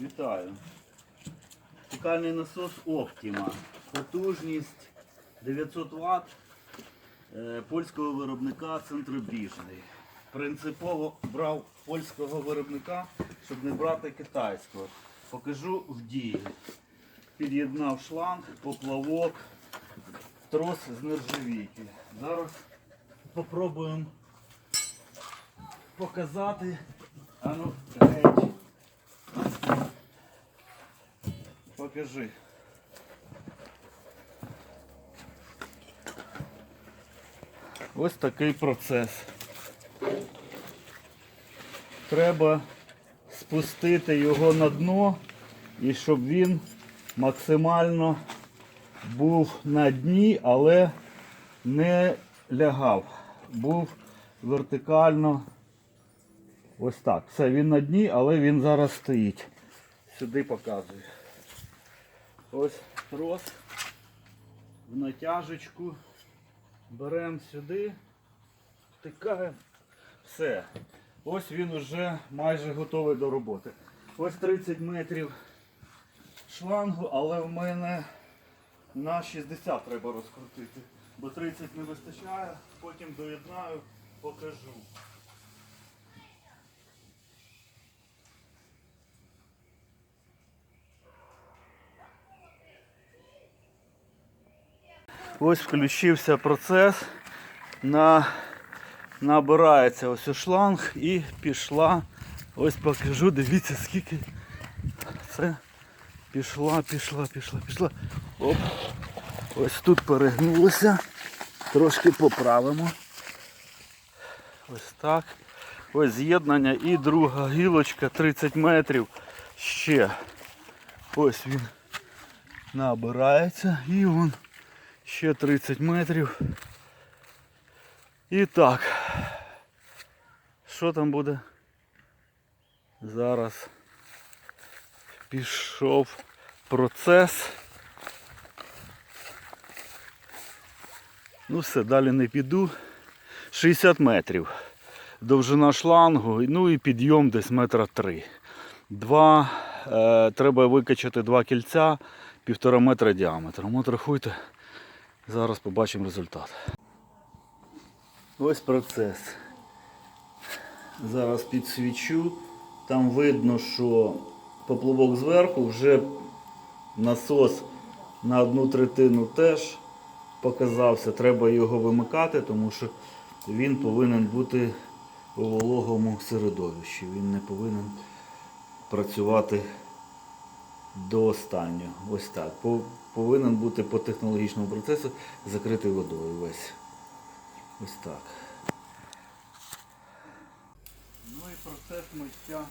Вітаю. Фекальний насос Optima. Потужність 900 Вт е, польського виробника центробіжний. Принципово брав польського виробника, щоб не брати китайського. Покажу в дії. Під'єднав шланг, поплавок, трос з нержавійки. Зараз попробуємо показати. А ну, геть. Покажи. Ось такий процес. Треба спустити його на дно і щоб він максимально був на дні, але не лягав. Був вертикально ось так. Все, він на дні, але він зараз стоїть. Сюди показую. Ось трос в натяжечку. Беремо сюди, втикаємо. Все. Ось він уже майже готовий до роботи. Ось 30 метрів шлангу, але в мене на 60 треба розкрутити. Бо 30 не вистачає, потім доєднаю, покажу. Ось включився процес. На... Набирається ось шланг і пішла. Ось покажу, дивіться скільки. Це пішла, пішла, пішла, пішла. Оп. Ось тут перегнулося. Трошки поправимо. Ось так. Ось з'єднання і друга гілочка 30 метрів. Ще. Ось він набирається і вон ще 30 метрів. І так. Що там буде? Зараз пішов процес. Ну все, далі не піду. 60 метрів. Довжина шлангу, ну і підйом десь метра три. Два, е, треба викачати два кільця, півтора метра діаметром. От рахуйте, зараз побачимо результат. Ось процес. Зараз підсвічу. Там видно, що поплавок зверху вже насос на одну третину теж показався. Треба його вимикати, тому що він повинен бути у вологому середовищі. Він не повинен працювати до останнього. Ось так. Пов- Повинен бути по технологічному процесу закритий водою весь. Ось так. Ну і процес миття